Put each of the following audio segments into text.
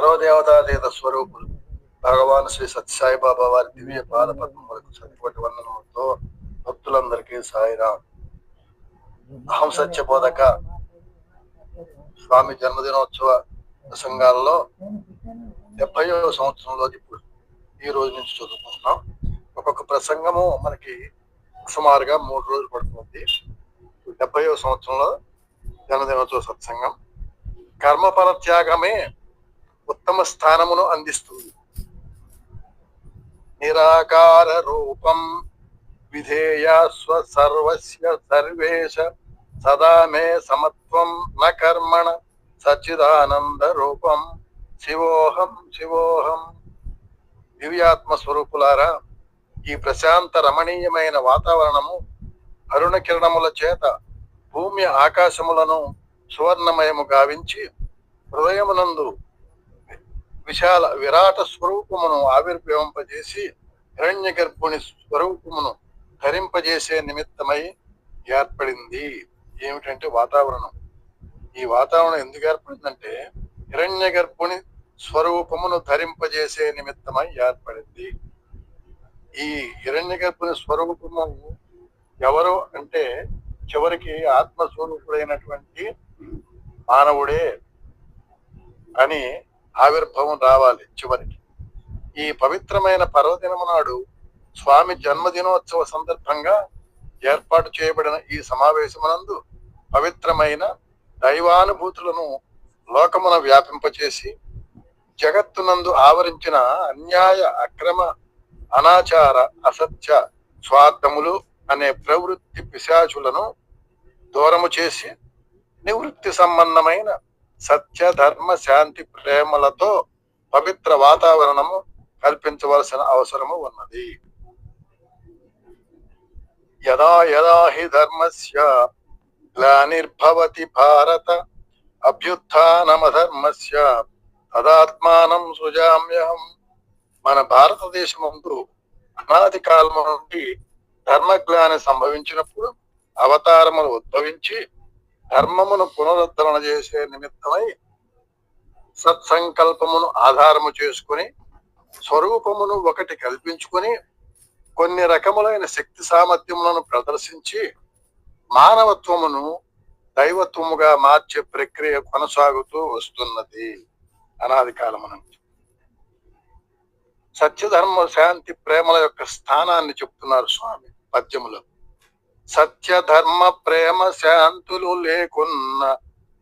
సర్వదేవతాతీత స్వరూపులు. భగవాన్ శ్రీ సత్యసాయి బాబా వారి దివ్య పాద పద్మములకు సత్యపటి వందనంతో భక్తులందరికీ సాయిరా. అహం సత్య బోధక స్వామి జన్మదినోత్సవ ప్రసంగాల్లో డెబ్బైవ సంవత్సరంలో ఇప్పుడు ఈ రోజు నుంచి చదువుకుంటున్నాం. ఒక్కొక్క ప్రసంగము మనకి సుమారుగా మూడు రోజులు పడుతుంది. డెబ్బైవ సంవత్సరంలో జన్మదినోత్సవ సత్సంగం. కర్మఫల త్యాగమే ఉత్తమ స్థానమును అందిస్తుంది. నిరాకార రూపం విధేయ స్వ సర్వస్య సర్వేశ సదా మే సమత్వం న కర్మణ సచిదానంద రూపం శివోహం శివోహం. దివ్యాత్మ స్వరూపులారా ఈ ప్రశాంత రమణీయమైన వాతావరణము అరుణ కిరణముల చేత భూమి ఆకాశములను సువర్ణమయము గావించి హృదయమునందు విశాల విరాట స్వరూపమును ఆవిర్భవింపజేసి హిరణ్య గర్భుని స్వరూపమును ధరింపజేసే నిమిత్తమై ఏర్పడింది. ఏమిటంటే వాతావరణం. ఈ వాతావరణం ఎందుకు ఏర్పడిందంటే హిరణ్య గర్భుని స్వరూపమును ధరింపజేసే నిమిత్తమై ఏర్పడింది. ఈ హిరణ్య గర్భుని స్వరూపము ఎవరు అంటే చివరికి ఆత్మస్వరూపుడైనటువంటి మానవుడే అని ఆవిర్భావం రావాలి చివరికి. ఈ పవిత్రమైన పర్వదినము నాడు స్వామి జన్మదినోత్సవ సందర్భంగా ఏర్పాటు చేయబడిన ఈ సమావేశమునందు పవిత్రమైన దైవానుభూతులను లోకమున వ్యాపింపచేసి జగత్తునందు ఆవరించిన అన్యాయ అక్రమ అనాచార అసత్య స్వార్థములు అనే ప్రవృత్తి పిశాచులను దూరము చేసి నివృత్తి సంబంధమైన సత్య ధర్మ శాంతి ప్రేమలతో పవిత్ర వాతావరణము కల్పించవలసిన అవసరము ఉన్నది. యదా యదా హి ధర్మస్య గ్లానిర్భవతి భారత అభ్యుత్నమధర్మస్య తదాత్మానం సృజామ్యహం. మన భారతదేశముందు అనాది కాలం నుండి ధర్మగ్లాని సంభవించినప్పుడు అవతారములు ఉద్భవించి ధర్మమును పునరుద్ధరణ చేసే నిమిత్తమై సత్సంకల్పమును ఆధారము చేసుకుని స్వరూపమును ఒకటి కల్పించుకొని కొన్ని రకములైన శక్తి సామర్థ్యములను ప్రదర్శించి మానవత్వమును దైవత్వముగా మార్చే ప్రక్రియ కొనసాగుతూ వస్తున్నది. అనాది కాలము నుంచి. సత్యధర్మ శాంతి ప్రేమల యొక్క స్థానాన్ని చెప్తున్నారు స్వామి పద్యములో. సత్య ధర్మ ప్రేమ శాంతులు లేకున్న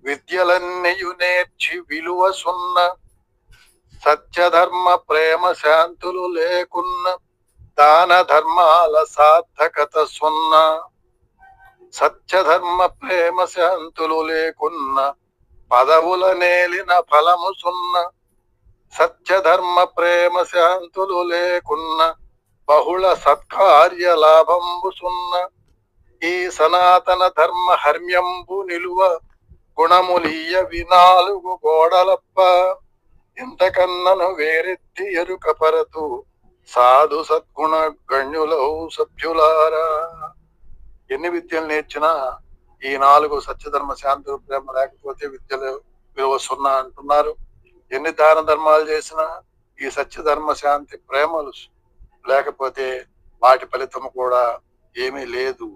విద్యలన్నీయు నేర్చి విలువ సున్న సత్య ధర్మ ప్రేమ శాంతులు లేకున్న దాన ధర్మాల సార్థకత సున్న సత్య ధర్మ ప్రేమ శాంతులు లేకున్న పదవుల నేలిన ఫలము సున్న సత్య ధర్మ ప్రేమ శాంతులు లేకున్న బహుళ సత్కార్య లాభంబు సున్న ఈ సనాతన ధర్మ హర్మ్యంబు నిలువ గుణములీయ వినాలుగు గోడలప్ప. ఇంతకన్నను వేరెత్తి ఎరుక పరతు సాధు సద్గుణ గణ్యులౌ సభ్యులారా. ఎన్ని విద్యలు నేర్చినా ఈ నాలుగు సత్యధర్మ శాంతి ప్రేమ లేకపోతే విద్యలు విలువ సున్నా అంటున్నారు. ఎన్ని దాన ధర్మాలు చేసినా ఈ సత్యధర్మ శాంతి ప్రేమలు లేకపోతే వాటి ఫలితం కూడా ఏమీ లేదు.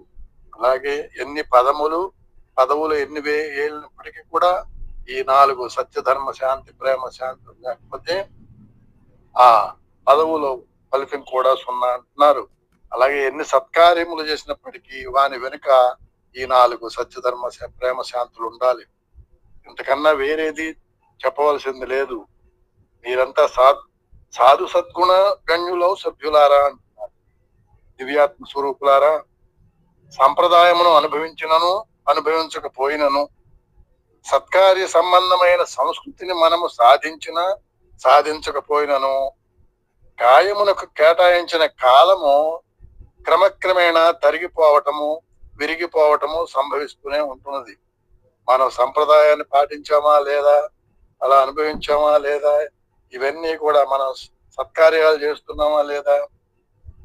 అలాగే ఎన్ని పదములు పదవులు ఎన్ని వేలినప్పటికీ కూడా ఈ నాలుగు సత్యధర్మ శాంతి ప్రేమ శాంతి లేకపోతే ఆ పదవులు ఫలితం కూడా సున్నా అంటున్నారు. అలాగే ఎన్ని సత్కార్యములు చేసినప్పటికీ వాని వెనుక ఈ నాలుగు సత్యధర్మ శా- ప్రేమ శాంతులు ఉండాలి. ఇంతకన్నా వేరేది చెప్పవలసింది లేదు. మీరంతా సా సాధు సద్గుణ గణ్యులో సభ్యులారా అంటున్నారు. దివ్యాత్మ స్వరూపులారా? సంప్రదాయమును అనుభవించినను అనుభవించకపోయినను సత్కార్య సంబంధమైన సంస్కృతిని మనము సాధించిన సాధించకపోయినను కాయమునకు కేటాయించిన కాలము క్రమక్రమేణా తరిగిపోవటము విరిగిపోవటము సంభవిస్తూనే ఉంటున్నది. మనం సంప్రదాయాన్ని పాటించామా లేదా అలా అనుభవించామా లేదా ఇవన్నీ కూడా మనం సత్కార్యాలు చేస్తున్నామా లేదా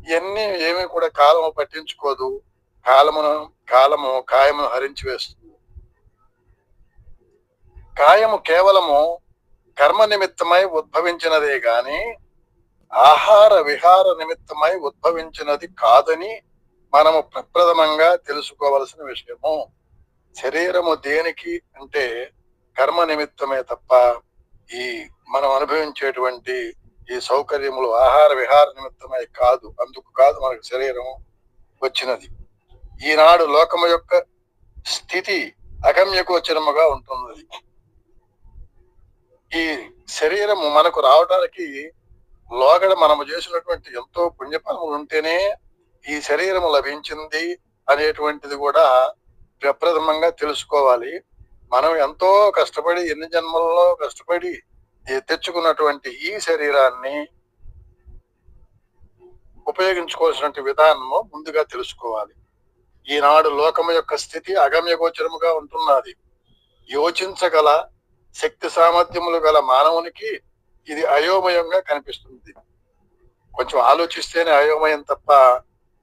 ఇవన్నీ ఏమీ కూడా కాలము పట్టించుకోదు. కాలమును కాలము కాయమును హరించి వేస్తుంది కాయము కేవలము కర్మ నిమిత్తమై ఉద్భవించినదే గాని ఆహార విహార నిమిత్తమై ఉద్భవించినది కాదని మనము ప్రప్రథమంగా తెలుసుకోవలసిన విషయము. శరీరము దేనికి అంటే కర్మ నిమిత్తమే తప్ప ఈ మనం అనుభవించేటువంటి ఈ సౌకర్యములు ఆహార విహార నిమిత్తమై కాదు అందుకు కాదు మనకు శరీరం వచ్చినది. ఈనాడు లోకము యొక్క స్థితి అగమ్యగోచరముగా ఉంటున్నది ఈ శరీరము మనకు రావడానికి లోగడ మనము చేసినటువంటి ఎంతో పుణ్యఫలములు ఉంటేనే ఈ శరీరము లభించింది అనేటువంటిది కూడా ప్రప్రథమంగా తెలుసుకోవాలి. మనం ఎంతో కష్టపడి ఎన్ని జన్మల్లో కష్టపడి తెచ్చుకున్నటువంటి ఈ శరీరాన్ని ఉపయోగించుకోవాల్సినటువంటి విధానము ముందుగా తెలుసుకోవాలి. ఈనాడు లోకము యొక్క స్థితి అగమ్యగోచరముగా ఉంటున్నది. యోచించగల శక్తి సామర్థ్యములు గల మానవునికి ఇది అయోమయంగా కనిపిస్తుంది. కొంచెం ఆలోచిస్తేనే అయోమయం తప్ప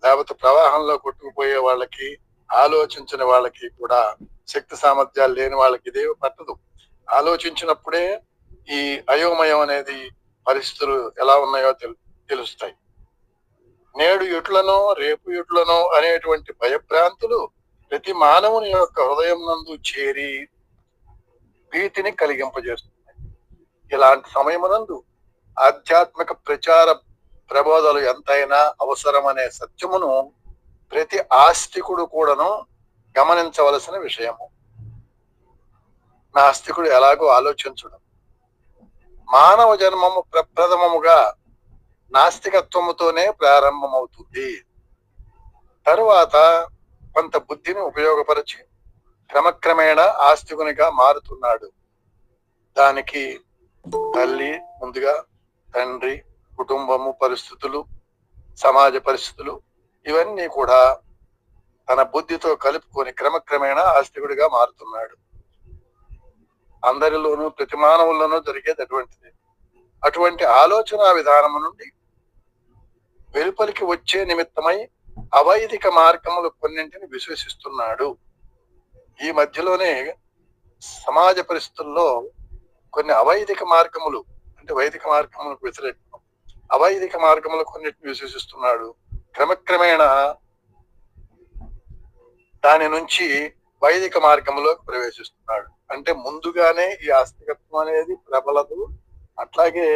లేకపోతే ప్రవాహంలో కొట్టుకుపోయే వాళ్ళకి ఆలోచించిన వాళ్ళకి కూడా శక్తి సామర్థ్యాలు లేని వాళ్ళకి ఇదే పట్టదు. ఆలోచించినప్పుడే ఈ అయోమయం అనేది పరిస్థితులు ఎలా ఉన్నాయో తెలు తెలుస్తాయి. నేడు ఎట్లనో రేపు ఎట్లనో అనేటువంటి భయభ్రాంతులు ప్రతి మానవుని యొక్క హృదయం నందు చేరి భీతిని కలిగింపజేస్తున్నాయి. ఇలాంటి సమయమునందు ఆధ్యాత్మిక ప్రచార ప్రబోధాలు ఎంతైనా అవసరమనే సత్యమును ప్రతి ఆస్తికుడు కూడాను గమనించవలసిన విషయము. నాస్తికుడు ఎలాగో ఆలోచించడం. మానవ జన్మము ప్రప్రథమముగా నాస్తికత్వముతోనే ప్రారంభమవుతుంది. తరువాత కొంత బుద్ధిని ఉపయోగపరిచి క్రమక్రమేణా ఆస్తికునిగా మారుతున్నాడు. దానికి తల్లి ముందుగా తండ్రి కుటుంబము పరిస్థితులు సమాజ పరిస్థితులు ఇవన్నీ కూడా తన బుద్ధితో కలుపుకొని క్రమక్రమేణా ఆస్తికుడిగా మారుతున్నాడు. అందరిలోనూ ప్రతి మానవుల్లోనూ జరిగేది అటువంటిది. అటువంటి ఆలోచన విధానము నుండి వెలుపలికి వచ్చే నిమిత్తమై అవైదిక మార్గములు కొన్నింటిని విశ్వసిస్తున్నాడు. ఈ మధ్యలోనే సమాజ పరిస్థితుల్లో కొన్ని అవైదిక మార్గములు అంటే వైదిక మార్గములకు వ్యతిరేకం అవైదిక మార్గములు కొన్నింటిని విశ్వసిస్తున్నాడు. క్రమక్రమేణా దాని నుంచి వైదిక మార్గంలోకి ప్రవేశిస్తున్నాడు. అంటే ముందుగానే ఈ ఆస్తికత్వం అనేది ప్రబలదు అట్లాగే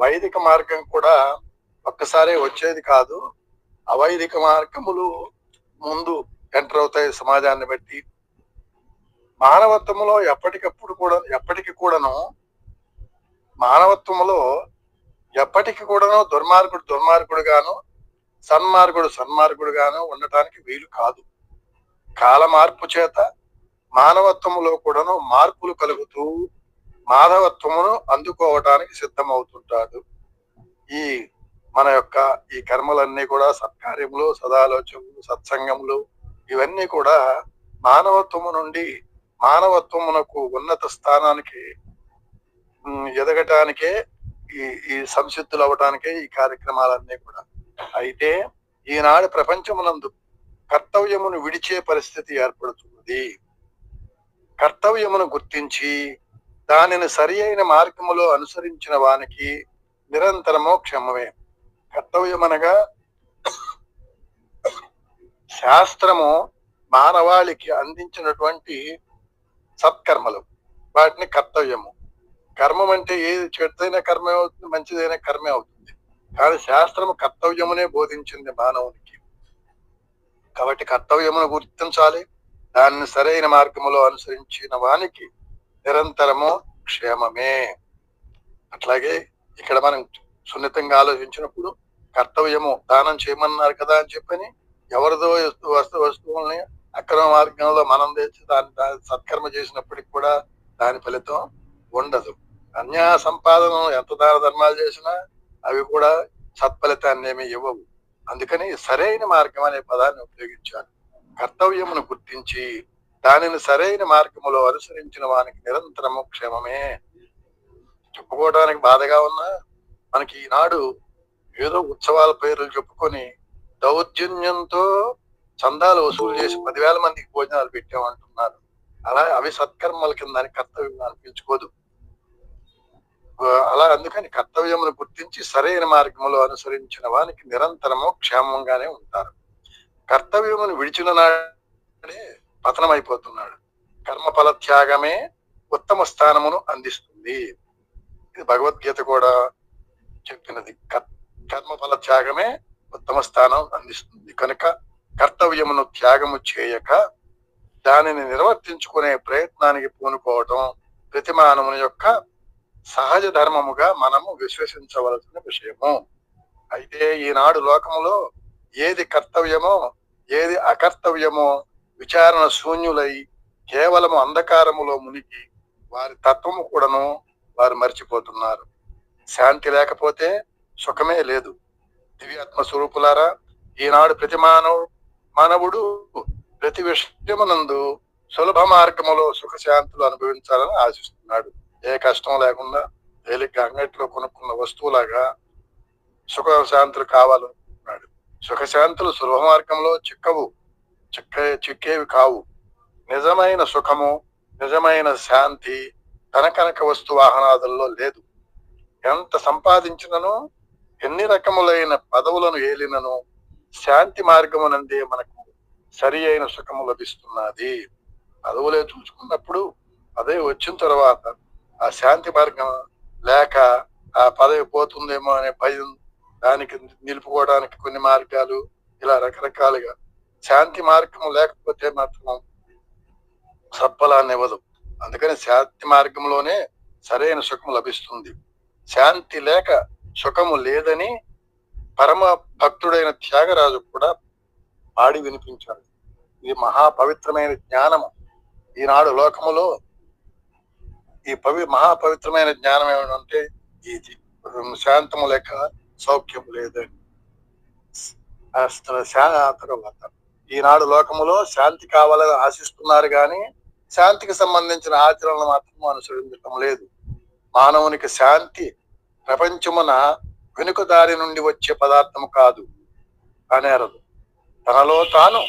వైదిక మార్గం కూడా ఒక్కసారే వచ్చేది కాదు. అవైదిక మార్గములు ముందు ఎంటర్ అవుతాయి సమాజాన్ని బట్టి. మానవత్వములో ఎప్పటికప్పుడు కూడా ఎప్పటికి కూడాను మానవత్వములో ఎప్పటికి కూడాను దుర్మార్గుడు దుర్మార్గుడుగాను సన్మార్గుడు సన్మార్గుడుగాను ఉండటానికి వీలు కాదు. కాల మార్పు చేత మానవత్వములో కూడాను మార్పులు కలుగుతూ మానవత్వమును అందుకోవటానికి సిద్ధమవుతుంటాడు. ఈ మన యొక్క ఈ కర్మలన్నీ కూడా సత్కార్యములు సదాలోచనలు సత్సంగములు ఇవన్నీ కూడా మానవత్వము నుండి మానవత్వమునకు ఉన్నత స్థానానికి ఎదగటానికే ఈ ఈ సంసిద్ధులు అవటానికే ఈ కార్యక్రమాలన్నీ కూడా. అయితే ఈనాడు ప్రపంచమునందు కర్తవ్యమును విడిచే పరిస్థితి ఏర్పడుతున్నది. కర్తవ్యమును గుర్తించి దానిని సరి అయిన మార్గములో అనుసరించిన వానికి నిరంతరము క్షమమే. కర్తవ్యం అనగా శాస్త్రము మానవాళికి అందించినటువంటి సత్కర్మలు. వాటిని కర్తవ్యము. కర్మం అంటే ఏది? చెడుదైన కర్మే అవుతుంది మంచిదైన కర్మే అవుతుంది. కానీ శాస్త్రము కర్తవ్యమునే బోధించింది మానవునికి. కాబట్టి కర్తవ్యమును గుర్తించాలి. దాన్ని సరైన మార్గములో అనుసరించిన వానికి నిరంతరము క్షేమమే. అట్లాగే ఇక్కడ మనం సున్నితంగా ఆలోచించినప్పుడు కర్తవ్యము దానం చేయమన్నారు కదా అని చెప్పని ఎవరిదో వస్తు వస్తువుల్ని అక్రమ మార్గంలో మనం తెచ్చి దాని దాని సత్కర్మ చేసినప్పటికి కూడా దాని ఫలితం ఉండదు. అన్యా సంపాదన ఎంత దాన ధర్మాలు చేసినా అవి కూడా సత్ఫలితాన్ని ఏమి ఇవ్వవు. అందుకని సరైన మార్గం అనే పదాన్ని ఉపయోగించారు కర్తవ్యమును గుర్తించి దానిని సరైన మార్గములో అనుసరించిన వానికి నిరంతరము క్షేమమే. చెప్పుకోవడానికి బాధగా ఉన్నా మనకి ఈనాడు ఏదో ఉత్సవాల పేర్లు చెప్పుకొని దౌర్జన్యంతో చందాలు వసూలు చేసి పదివేల మందికి భోజనాలు పెట్టామంటున్నారు. అలా అవి సత్కర్మల కింద కర్తవ్యం అనిపించుకోదు అలా అందుకని కర్తవ్యమును గుర్తించి సరైన మార్గంలో అనుసరించిన వానికి నిరంతరము క్షేమంగానే ఉంటారు. కర్తవ్యమును విడిచిన నాడే పతనమైపోతున్నాడు. కర్మఫల త్యాగమే ఉత్తమ స్థానమును అందిస్తుంది. ఇది భగవద్గీత కూడా చెప్పినది. కర్- కర్మఫల త్యాగమే ఉత్తమ స్థానం అందిస్తుంది. కనుక కర్తవ్యమును త్యాగము చేయక దానిని నిర్వర్తించుకునే ప్రయత్నానికి పూనుకోవటం ప్రతిమానముని యొక్క సహజ ధర్మముగా మనము విశ్వసించవలసిన విషయము. అయితే ఈనాడు లోకములో ఏది కర్తవ్యమో ఏది అకర్తవ్యమో విచారణ శూన్యులై కేవలము అంధకారములో మునిగి వారి తత్వము కూడాను వారు మర్చిపోతున్నారు. శాంతి లేకపోతే సుఖమే లేదు. దివ్యాత్మ స్వరూపులారా ఈనాడు ప్రతి మానవు మానవుడు ప్రతి విషయమునందు సులభ మార్గములో సుఖశాంతులు అనుభవించాలని ఆశిస్తున్నాడు. ఏ కష్టం లేకుండా తేలిగ్గా అంగట్లో కొనుక్కున్న వస్తువులాగా సుఖ శాంతులు కావాలనుకుంటున్నాడు. సుఖశాంతులు సులభ మార్గంలో చిక్కవు. చిక్కే చిక్కేవి కావు. నిజమైన సుఖము నిజమైన శాంతి ధన కనక వస్తు వాహనాదుల్లో లేదు. ఎంత సంపాదించినను ఎన్ని రకములైన పదవులను ఏలినను శాంతి మార్గమునందే మనకు సరి అయిన సుఖము లభిస్తున్నది. పదవులే చూసుకున్నప్పుడు అదే వచ్చిన తర్వాత ఆ శాంతి మార్గం లేక ఆ పదవి పోతుందేమో అనే భయం దానికి నిలుపుకోవడానికి కొన్ని మార్గాలు ఇలా రకరకాలుగా శాంతి మార్గం లేకపోతే మాత్రం సత్ఫలాన్ని ఇవ్వదు అందుకని శాంతి మార్గంలోనే సరైన సుఖం లభిస్తుంది. శాంతి లేక సుఖము లేదని పరమ భక్తుడైన త్యాగరాజు కూడా పాడి వినిపించాడు. ఇది మహా పవిత్రమైన జ్ఞానము. ఈనాడు లోకములో ఈ పవి మహాపవిత్రమైన జ్ఞానం ఏమంటే ఈ శాంతము లేక సౌఖ్యము లేదని. తర్వాత ఈనాడు లోకములో శాంతి కావాలని ఆశిస్తున్నారు కానీ శాంతికి సంబంధించిన ఆచరణలు మాత్రం అనుసరించటం లేదు. మానవునికి శాంతి ప్రపంచమున వెనుక దారి నుండి వచ్చే పదార్థం కాదు అనేరదు. తనలో తాను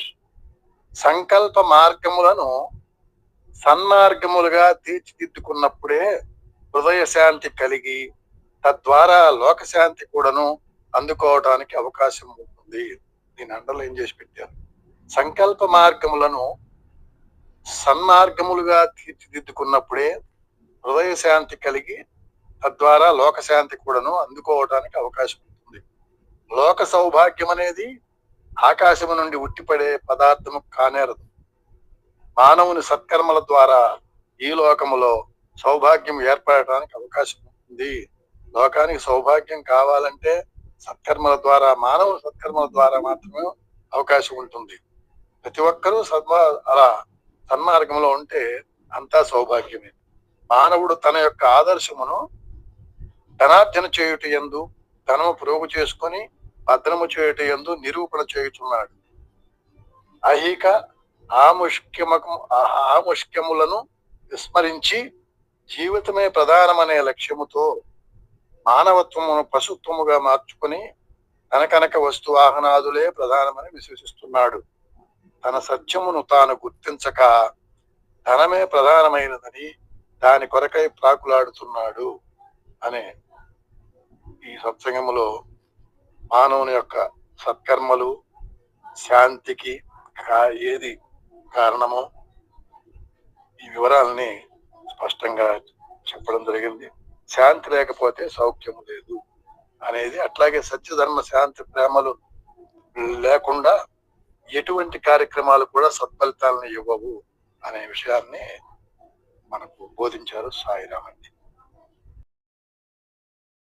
సంకల్ప మార్గములను సన్మార్గములుగా తీర్చిదిద్దుకున్నప్పుడే హృదయ శాంతి కలిగి తద్వారా లోకశాంతి కూడాను అందుకోవటానికి అవకాశం ఉంటుంది. దీని అండర్లైన్ చేసి పెట్టారు? సంకల్ప మార్గములను సన్మార్గములుగా తీర్చిదిద్దుకున్నప్పుడే హృదయ శాంతి కలిగి తద్వారా లోక శాంతి కూడాను అందుకోవటానికి అవకాశం ఉంటుంది. లోక సౌభాగ్యం అనేది ఆకాశము నుండి ఉట్టిపడే పదార్థము కానేరదు. మానవుని సత్కర్మల ద్వారా ఈ లోకములో సౌభాగ్యం ఏర్పడటానికి అవకాశం ఉంటుంది. లోకానికి సౌభాగ్యం కావాలంటే సత్కర్మల ద్వారా మానవుని సత్కర్మల ద్వారా మాత్రమే అవకాశం ఉంటుంది. ప్రతి ఒక్కరూ సద్మా అలా సన్మార్గంలో ఉంటే అంతా సౌభాగ్యమే. మానవుడు తన యొక్క ఆదర్శమును ధనార్జన చేయుట ఎందు ధనము ప్రోగు చేసుకొని భద్రము చేయుట ఎందు నిరూపణ చేయుచున్నాడు. అహిక ఆముష్క్యమకు ఆముష్క్యములను విస్మరించి జీవితమే ప్రధానమనే లక్ష్యముతో మానవత్వమును పశుత్వముగా మార్చుకుని తనకనక వస్తు వాహనాదులే ప్రధానమని విశ్వసిస్తున్నాడు. తన సత్యమును తాను గుర్తించక ధనమే ప్రధానమైనదని దాని కొరకై ప్రాకులాడుతున్నాడు అనే ఈ సత్సంగములో మానవుని యొక్క సత్కర్మలు శాంతికి ఏది కారణమో ఈ వివరాలని స్పష్టంగా చెప్పడం జరిగింది. శాంతి లేకపోతే సౌఖ్యం లేదు అనేది అట్లాగే సత్యధర్మ శాంతి ప్రేమలు లేకుండా ఎటువంటి కార్యక్రమాలు కూడా సత్ఫలితాలను ఇవ్వవు అనే విషయాన్ని మనకు బోధించారు సాయిరామండి.